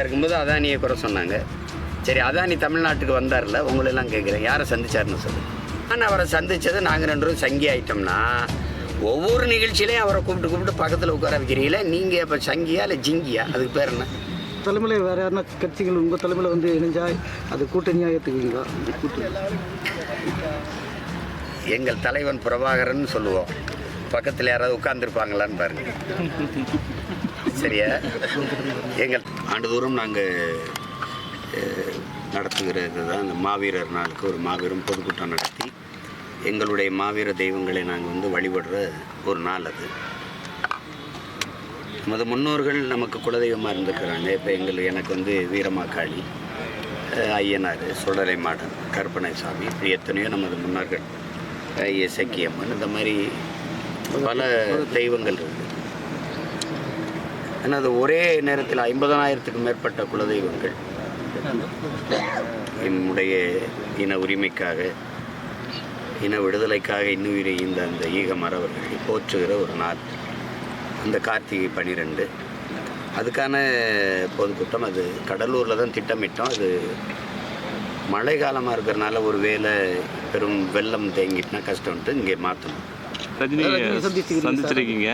இருக்கும்போது அதானியை குறை சொன்னாங்க. சரி அதானி தமிழ்நாட்டுக்கு வந்தார்ல உங்களெல்லாம் கேட்குறேன். யாரை சந்திச்சாருன்னு சொல்லு ஆனால் அவரை சந்திச்சது நாங்கள் ரெண்டு பேரும் சங்கி ஆயிட்டோம்னா ஒவ்வொரு நிகழ்ச்சியிலையும் அவரை கூப்பிட்டு கூப்பிட்டு பக்கத்தில் உட்கார வைக்கிறீங்களே நீங்கள் இப்போ சங்கியா இல்லை ஜிங்கியா? அதுக்கு பேர் என்ன? தலைமையில் வேறு யாருன்னா கட்சிகள் உங்கள் தலைமையில் வந்து இணைஞ்சா அது கூட்டணியாக ஏற்றுக்குவீங்களா எங்கள் தலைவன் பிரபாகரன் சொல்லுவோம். பக்கத்தில் யாராவது உட்கார்ந்துருப்பாங்களான்னு பாருங்க. சரியா? எங்கள் ஆண்டுதோறும் நாங்கள் நடத்துகிறது தான் இந்த மாவீரர் நாளுக்கு ஒரு மாபெரும் பொதுக்கூட்டம் நடத்தி எங்களுடைய மாவீர தெய்வங்களை நாங்கள் வந்து வழிபடுற ஒரு நாள் அது. நமது முன்னோர்கள் நமக்கு குலதெய்வமாக இருந்திருக்கிறாங்க. இப்போ எங்கள் எனக்கு வந்து வீரமாக்காளி ஐயனார் சுடலை மாடன் கற்பனை சாமி இப்படி எத்தனையோ நமது முன்னோர்கள் அஹ் இசக்கியம்மன் இந்த மாதிரி பல தெய்வங்கள் இருக்குது எனது அது ஒரே நேரத்தில் ஐம்பதனாயிரத்துக்கும் மேற்பட்ட குலதெய்வங்கள். என்னுடைய இன உரிமைக்காக இன விடுதலைக்காக இன்னுயிரை இந்த அந்த ஈக மறவர்களை போற்றுகிற ஒரு நாள். அந்த கார்த்திகை பனிரெண்டு. அதுக்கான பொதுக்கூட்டம் அது. கடலூரில் தான் திட்டமிட்டோம். அது மழை காலமாக இருக்கிறனால ஒரு வேளை பெரும் வெள்ளம் தேங்கிட்டுனா கஷ்டம்ட்டு இங்கே மாற்றணும் ரஜினி சந்திச்சிருக்கீங்க சார். சந்திச்சிருக்கீங்க.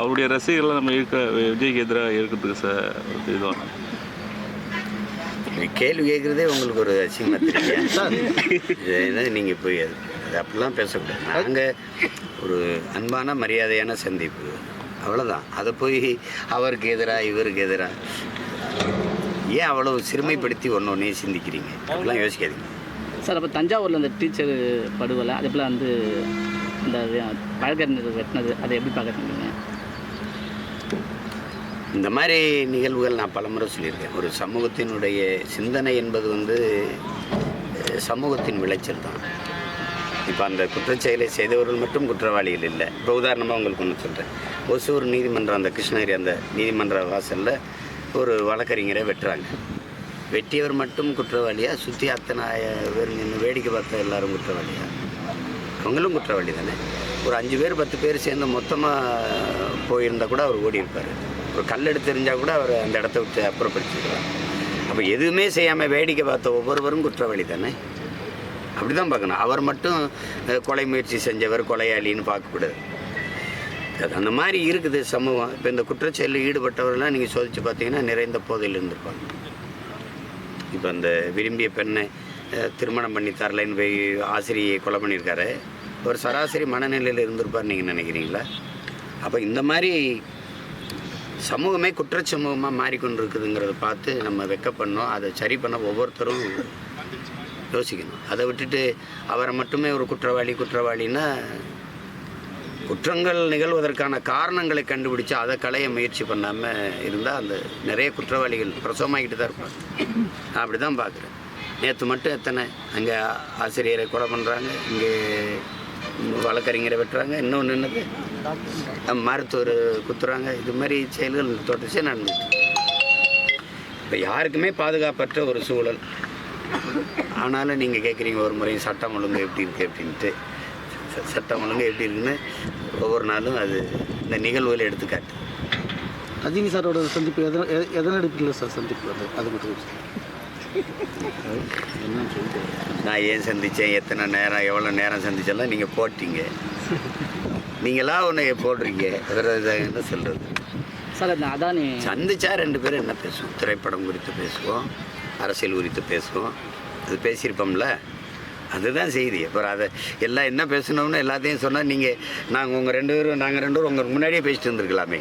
அவருடைய ரசிகர்களை நம்ம இருக்க விஜய்க்கு எதிராக இருக்கிறதுக்கு சார் இதுதான் நீ கேள்வி கேட்குறதே உங்களுக்கு ஒரு அசிங்கமாக தெரியும் நீங்கள் போய் அது அப்படிலாம் பேசக்கூடாது. நாங்கள் ஒரு அன்பான மரியாதையான சந்திப்பு. அவ்வளோதான் அதை போய் அவருக்கு எதிராக இவருக்கு எதிராக ஏன் அவ்வளவு சிறுமைப்படுத்தி ஒன்று ஒன்றே சிந்திக்கிறீங்க? அப்படிலாம் யோசிக்காதீங்க. சார் அப்போ தஞ்சாவூரில் அந்த டீச்சர் படுகொலை அதே போல் வந்து இந்த வழக்கறிஞர் வெட்டினது அதை எப்படி பார்க்குறீங்க இந்த மாதிரி நிகழ்வுகள் நான் பலமுறை சொல்லியிருக்கேன். ஒரு சமூகத்தினுடைய சிந்தனை என்பது வந்து சமூகத்தின் விளைச்சல் தான். இப்போ அந்த குற்றச்செயலை செய்தவர்கள் மட்டும் குற்றவாளிகள் இல்லை. இப்போ உதாரணமாக உங்களுக்கு ஒன்று சொல்கிறேன் ஒசூர் நீதிமன்றம் அந்த கிருஷ்ணகிரி அந்த நீதிமன்ற வாசலில் ஒரு வழக்கறிஞரை வெட்டுறாங்க. வெட்டியவர் மட்டும் குற்றவாளியாக சுற்றி அத்தனை பேர் நின்று வேடிக்கை பார்த்த எல்லாரும் குற்றவாளியாக அவங்களும் குற்றவாளி தானே? ஒரு அஞ்சு பேர் பத்து பேர் சேர்ந்து மொத்தமாக போயிருந்தா கூட அவர் ஓடி இருப்பார். ஒரு கல் எடுத்து எறிஞ்சால் கூட அவர் அந்த இடத்த விட்டு அப்புறப்படுத்திருக்கலாம். அப்போ எதுவுமே செய்யாமல் வேடிக்கை பார்த்த ஒவ்வொருவரும் குற்றவாளி தானே? அப்படி தான் பார்க்கணும். அவர் மட்டும் கொலை முயற்சி செஞ்சவர் கொலையாளின்னு பார்க்கக்கூடாது அது அந்த மாதிரி இருக்குது சமூகம். இப்போ இந்த குற்றச்செயலில் ஈடுபட்டவர்கள்லாம் நீங்கள் சோதித்து பார்த்தீங்கன்னா நிறைந்த போதையில் இருந்திருப்பாங்க இப்போ அந்த விரும்பிய பெண்ணை திருமணம் பண்ணி தரலைன்னு போய் ஆசிரியை கொலை பண்ணியிருக்காரு. ஒரு சராசரி மனநிலையில் இருந்திருப்பார் நீங்கள் நினைக்கிறீங்களா? அப்போ இந்த மாதிரி சமூகமே குற்றச்சமூகமாக மாறிக்கொண்டு இருக்குதுங்கிறத பார்த்து நம்ம வெக்கப்படணும் அதை சரி பண்ண ஒவ்வொருத்தரும் யோசிக்கணும். அதை விட்டுட்டு அவரை மட்டுமே ஒரு குற்றவாளி குற்றவாளின்னா குற்றங்கள் நிகழ்வதற்கான காரணங்களை கண்டுபிடிச்சு அதை களைய முயற்சி பண்ணாமல் இருந்தால் அந்த நிறைய குற்றவாளிகள் பிரசவமாகிட்டு தான் இருப்பாங்க. நான் அப்படி தான் பார்க்குறேன். நேற்று மட்டும் எத்தனை? அங்கே ஆசிரியரை கொலை பண்ணுறாங்க இங்கே வழக்கறிஞரை வெட்டுறாங்க இன்னொன்று என்னது? மருத்துவர் குத்துறாங்க இது மாதிரி செயல்கள் தொடர்ச்சியாக நடந்துச்சு இப்போ யாருக்குமே பாதுகாப்பற்ற ஒரு சூழல். ஆனாலும் நீங்கள் கேட்குறீங்க ஒரு முறையும் சட்டம் ஒழுங்கு எப்படி இருக்குது அப்படின்ட்டு. ச- சட்டம் ஒழுங்கு எப்படி இருக்குன்னு ஒவ்வொரு நாளும் அது இந்த நிகழ்வுகளை எடுத்துக்காட்டு. ரஜினி சாரோட சந்திப்பு எதன எ- எதன் அடிப்படையில் சார் சந்திப்பு அது அது மட்டும் நான் ஏன் சந்தித்தேன்? எத்தனை நேரம் எவ்வளோ நேரம் சந்திச்செல்லாம் நீங்கள் போட்டீங்க. நீங்களாம் ஒன்று போடுறீங்க? என்ன சொல்கிறது சார் அந்த அதானி. சந்திச்சா ரெண்டு பேரும் என்ன பேசுவோம்? திரைப்படம் குறித்து பேசுவோம் அரசியல் குறித்து பேசுவோம். அது பேசியிருப்போம்ல. அதுதான் செய்தி. அப்புறம் அதை எல்லாம் என்ன பேசணும்னு எல்லாத்தையும் சொன்னால் நீங்கள் நாங்கள் உங்கள் ரெண்டு பேரும் நாங்கள் ரெண்டு பேரும் உங்களுக்கு முன்னாடியே பேசிட்டு இருந்திருக்கலாமே.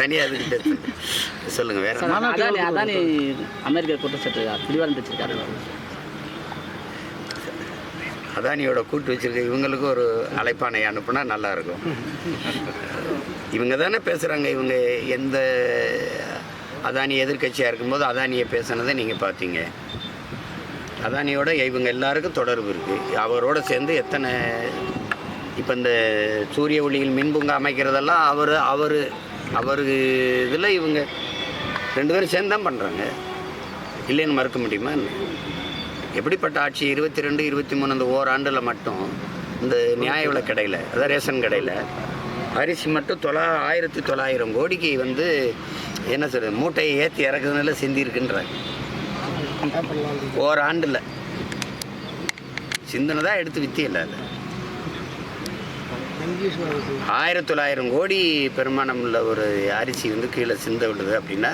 தனியாக பேசுங்க சொல்லுங்கள் வேற. அதானி அதானி அமெரிக்கா குற்றச்சாட்டு பிடிவாரம் வச்சிருக்காரு அதானியோட கூட்டு வச்சிருக்க இவங்களுக்கு ஒரு அழைப்பானை அனுப்புனா நல்லா இருக்கும். இவங்க தானே பேசுகிறாங்க இவங்க எந்த அதானி எதிர்க்கட்சியாக இருக்கும்போது அதானியை பேசுனதை நீங்கள் பார்த்தீங்க. அதானியோட இவங்க எல்லாருக்கும் தொடர்பு இருக்குது அவரோட சேர்ந்து எத்தனை இப்போ இந்த சூரிய ஒளியில் மின்பூங்கா அமைக்கிறதெல்லாம் அவர் அவர் அவர் இதில் இவங்க ரெண்டு பேரும் சேர்ந்து தான் பண்ணுறாங்க இல்லைன்னு மறுக்க முடியுமா எப்படிப்பட்ட ஆட்சி? இருபத்தி ரெண்டு இருபத்தி மூணு அந்த ஓராண்டில் மட்டும் இந்த நியாய விலை கடையில் அதாவது ரேஷன் கடையில் அரிசி மட்டும் தொள்ளா ஆயிரத்தி தொள்ளாயிரம் கோடிக்கு வந்து என்ன சொல்றது மூட்டையை ஏற்றி இறக்குறதுனால சிந்திருக்குன்றாங்க. ஓராண்டில். சிந்தனை தான் எடுத்து வித்தியில்லை அது. ஆயிரத்தி தொள்ளாயிரம் கோடி பெருமானம் உள்ள ஒரு அரிசி வந்து கீழே சிந்த விடுது அப்படின்னா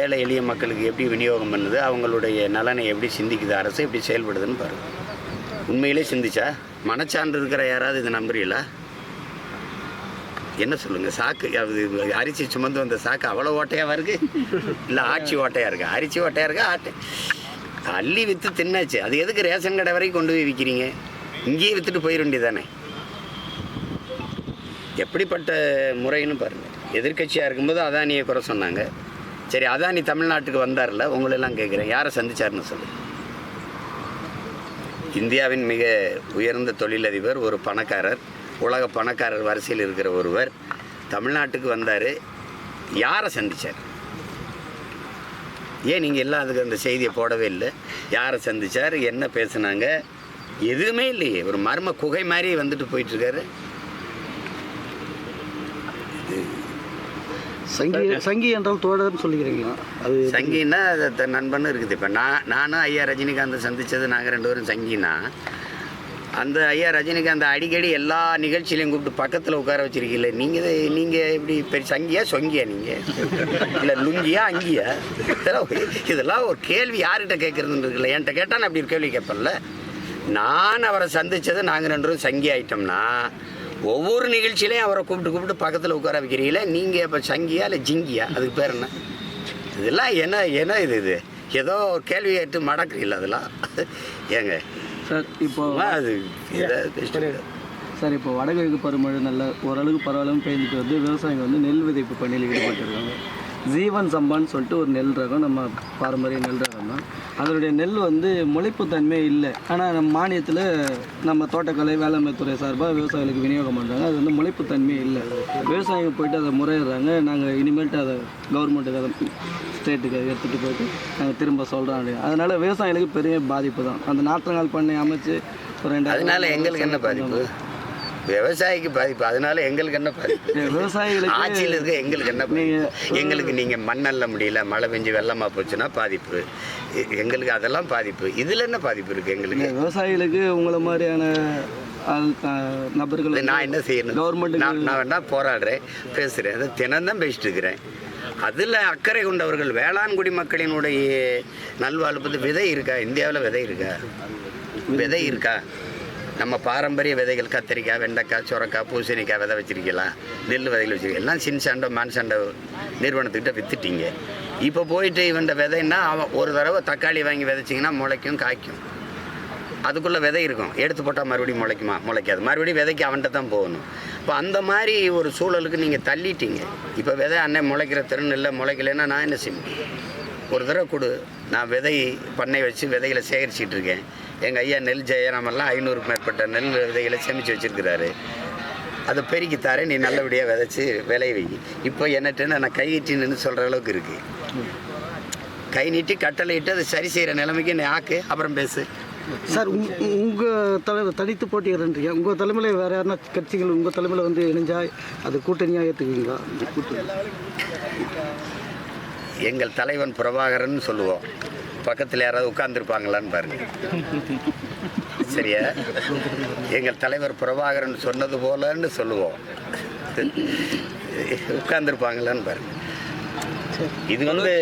ஏழை எளிய மக்களுக்கு எப்படி விநியோகம் பண்ணுது? அவங்களுடைய நலனை எப்படி சிந்திக்குது? அரசு எப்படி செயல்படுதுன்னு பாருங்க. உண்மையிலே சிந்திச்சா? மனச்சான்று இருக்கிற யாராவது இதை நம்புறீங்களா? என்ன சொல்லுங்க? சாக்கு அது அரிசி சுமந்து வந்த சாக்கு அவ்வளோ ஓட்டையாக இருக்கு? இல்லை ஆட்சி ஓட்டையாக இருக்கா? அரிசி ஓட்டையாக இருக்கா? ஆட்டை. அள்ளி விற்று தின்னாச்சு. அது எதுக்கு ரேஷன் கடை வரைக்கும் கொண்டு போய் விற்கிறீங்க இங்கேயே விற்றுட்டு போயிட வேண்டியதானே எப்படிப்பட்ட முறைன்னு பாருங்கள் எதிர்க்கட்சியாக இருக்கும்போது அதானியை குறை சொன்னாங்க. சரி அதானி தமிழ்நாட்டுக்கு வந்தார்ல உங்களெல்லாம் கேட்குறேன் யாரை சந்திச்சாருன்னு சொல்லு. இந்தியாவின் மிக உயர்ந்த தொழிலதிபர் ஒரு பணக்காரர் உலக பணக்காரர் வரிசையில் இருக்கிற ஒருவர் தமிழ்நாட்டுக்கு வந்தார். யாரை சந்திச்சார்? ஏன் நீங்கள் எல்லாம் அதுக்கு அந்த செய்தியை போடவே இல்லை? யாரை சந்திச்சார்? என்ன பேசுனாங்க? எதுவுமே இல்லையே. ஒரு மர்ம குகை மாதிரி வந்துட்டு போயிட்டுருக்காரு சங்கி சங்கி என்றால் தோழர்னு சொல்லிக்கிறீங்களா அது சங்கின்னா அது நண்பன்னு இருக்குது. இப்போ நான் நானும் ஐயா ரஜினிகாந்தை சந்தித்தது நாங்கள் ரெண்டு பேரும் சங்கினா அந்த ஐயா ரஜினிகாந்த் அடிக்கடி எல்லா நிகழ்ச்சியிலையும் கூப்பிட்டு பக்கத்தில் உட்கார வச்சிருக்கீங்களே நீங்கள் நீங்கள் இப்படி பெரிய சங்கியா சொங்கியா நீங்கள் இல்லை லுங்கியா அங்கியா? இதெல்லாம் ஒரு- இதெல்லாம் ஒரு கேள்வி யார்கிட்ட கேட்குறதுன்னு இருக்குல்ல. என்கிட்ட கேட்டால் நான் அப்படி ஒரு கேள்வி கேட்பேன்ல. நான் அவரை சந்தித்தது நாங்கள் ரெண்டு பேரும் சங்கி ஆயிட்டோம்னா ஒவ்வொரு நிகழ்ச்சியிலையும் அவரை கூப்பிட்டு கூப்பிட்டு பக்கத்தில் உட்கார வைக்கிறீங்களே? நீங்கள் இப்போ சங்கியா இல்லை ஜிங்கியா? அதுக்கு பேர் என்ன? இதெல்லாம் என்ன என்ன இது இது? ஏதோ ஒரு கேள்வி கேட்டு மடக்குறீங்களா அதெல்லாம்? ஏங்க. சார் இப்போ அது சார். இப்போ வடகிழக்கு பருவமழை நல்ல ஓரளவுக்கு பரவாயில்லாமல் பெய்ஞ்சிட்டு வந்து விவசாயிங்க வந்து நெல் விதைப்பு பணியில் ஈடுபட்டிருக்காங்க. ஜீவன் சம்பான்னு சொல்லிட்டு ஒரு நெல் ரகம் நம்ம பாரம்பரிய நெல் ரகம் தான். அதனுடைய நெல் வந்து முளைப்பு தன்மை இல்லை. ஆனால் நம்ம மானியத்தில் நம்ம தோட்டக்கலை வேளாண்மை துறை சார்பாக விவசாயிகளுக்கு விநியோகம் பண்ணுறாங்க அது வந்து முளைப்பு தன்மை இல்லை. விவசாயிங்க போயிட்டு அதை முறையிடுறாங்க. நாங்கள் இனிமேல்ட்டு அதை கவர்மெண்ட்டுக்கு அதை ஸ்டேட்டுக்கு எடுத்துகிட்டு போயிட்டு நாங்கள் திரும்ப சொல்கிறோம் அதனால் விவசாயிகளுக்கு பெரிய பாதிப்பு தான். அந்த நாற்றங்கால் பண்ணை அமைச்சு ஒரு ரெண்டாயிரம் அதனால எங்களுக்கு என்ன பாதிப்பு? விவசாயிக்கு பாதிப்பு. அதனால எங்களுக்கு என்ன பாதிப்பு? விவசாயிகளுக்கு ஆட்சியில் இருக்க எங்களுக்கு என்ன எங்களுக்கு நீங்கள் மண்ணல்ல முடியல மழை பெஞ்சு வெள்ளமா போச்சுன்னா பாதிப்பு. எங்களுக்கு அதெல்லாம் பாதிப்பு. இதில் என்ன பாதிப்பு இருக்குது எங்களுக்கு? விவசாயிகளுக்கு உங்களை மாதிரியான நபர்கள் நான் என்ன செய்யணும்? கவர்மெண்ட்டுக்கு நான் நான் வேணா போராடுறேன் பேசுகிறேன் அதை தினம்தான் பேசிட்டு இருக்கிறேன். அதில் அக்கறை கொண்டவர்கள் வேளாண் குடிமக்களினுடைய நல்வாழ்வு விதை இருக்கா? இந்தியாவில் விதை இருக்கா? விதை இருக்கா? நம்ம பாரம்பரிய விதைகள் கத்திரிக்காய் வெண்டைக்காய் சுரக்காய் பூசணிக்காய் விதை வச்சிருக்கீங்களா? நெல் விதைகள் வச்சிருக்கீங்க எல்லாம் சின் மான்சாண்டோ மான் நிறுவனத்துக்கிட்ட வித்துட்டீங்க. இப்போ போயிட்டு இவன் விதைன்னா அவன் ஒரு தடவை தக்காளி வாங்கி விதைச்சிங்கன்னா முளைக்கும் காய்க்கும். அதுக்குள்ளே விதை இருக்கும். எடுத்து போட்டால் மறுபடியும் முளைக்குமா? முளைக்காது. மறுபடியும் விதைக்கு அவன்கிட்ட தான் போகணும். இப்போ அந்த மாதிரி ஒரு சூழலுக்கு நீங்கள் தள்ளிட்டீங்க. இப்போ விதை அண்ணன் முளைக்கிற திறன் இல்லை முளைக்கலைன்னா நான் என்ன செய்வேன்? ஒரு தடவை கொடு. நான் விதை பண்ணை வச்சு விதைகளை சேகரிச்சிட்ருக்கேன் எங்கள் ஐயா நெல் ஜெயராமெல்லாம் ஐநூறுக்கு மேற்பட்ட நெல் விதைகளை சேமித்து வச்சுருக்கிறாரு. அதை பெருக்கி நீ நல்லபடியாக விதைச்சி விளைய வை. இப்போ என்னட்டு நான் கையிட்டு நின்று சொல்கிற அளவுக்கு இருக்குது கை நீட்டி கட்டளை இட்டு அதை சரி செய்கிற நிலைமைக்கு நீ ஆக்கு அப்புறம் பேசு. சார் உங்- உங்க தலைவர் தனித்து போட்டியிடுறீங்க உங்க தலைமையில் வேற யாருன்னா கட்சிகள் உங்க தலைமையில் வந்து இணைஞ்சா அது கூட்டணியாக ஏற்றுக்குவீங்களா கூட்டணி எங்கள் தலைவன் பிரபாகரன் சொல்லுவோம். பக்கத்தில் யாராவது உட்கார்ந்துருப்பாங்களான்னு பாருங்க. சரியா? எங்கள் தலைவர் பிரபாகரன் சொன்னது போலன்னு சொல்லுவோம். உட்கார்ந்துருப்பாங்களான்னு பாருங்க. இது வந்து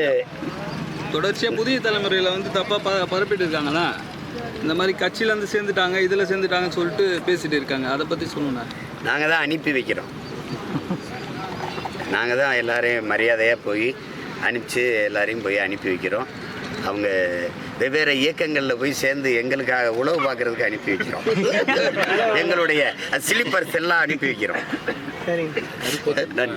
தொடர்ச்சியாக புதிய தலைமுறையில் வந்து தப்பாக ப பரப்பிட்டு இருக்காங்களா? இந்த மாதிரி கட்சியில இருந்து சேர்ந்துட்டாங்க இதில் சேர்ந்துட்டாங்கன்னு சொல்லிட்டு பேசிட்டு இருக்காங்க. அதை பற்றி சொல்லுண்ணா நாங்கள் தான் அனுப்பி வைக்கிறோம். நாங்கள் தான் எல்லாரையும் மரியாதையாக போய் அனுப்பிச்சு எல்லாரையும் போய் அனுப்பி வைக்கிறோம். அவங்க வெவ்வேறு இயக்கங்களில் போய் சேர்ந்து எங்களுக்காக உழவு பார்க்கறதுக்கு அனுப்பி வைக்கிறோம். எங்களுடைய ஸ்லீப்பர்ஸ் எல்லாம் அனுப்பி வைக்கிறோம். நன்றி.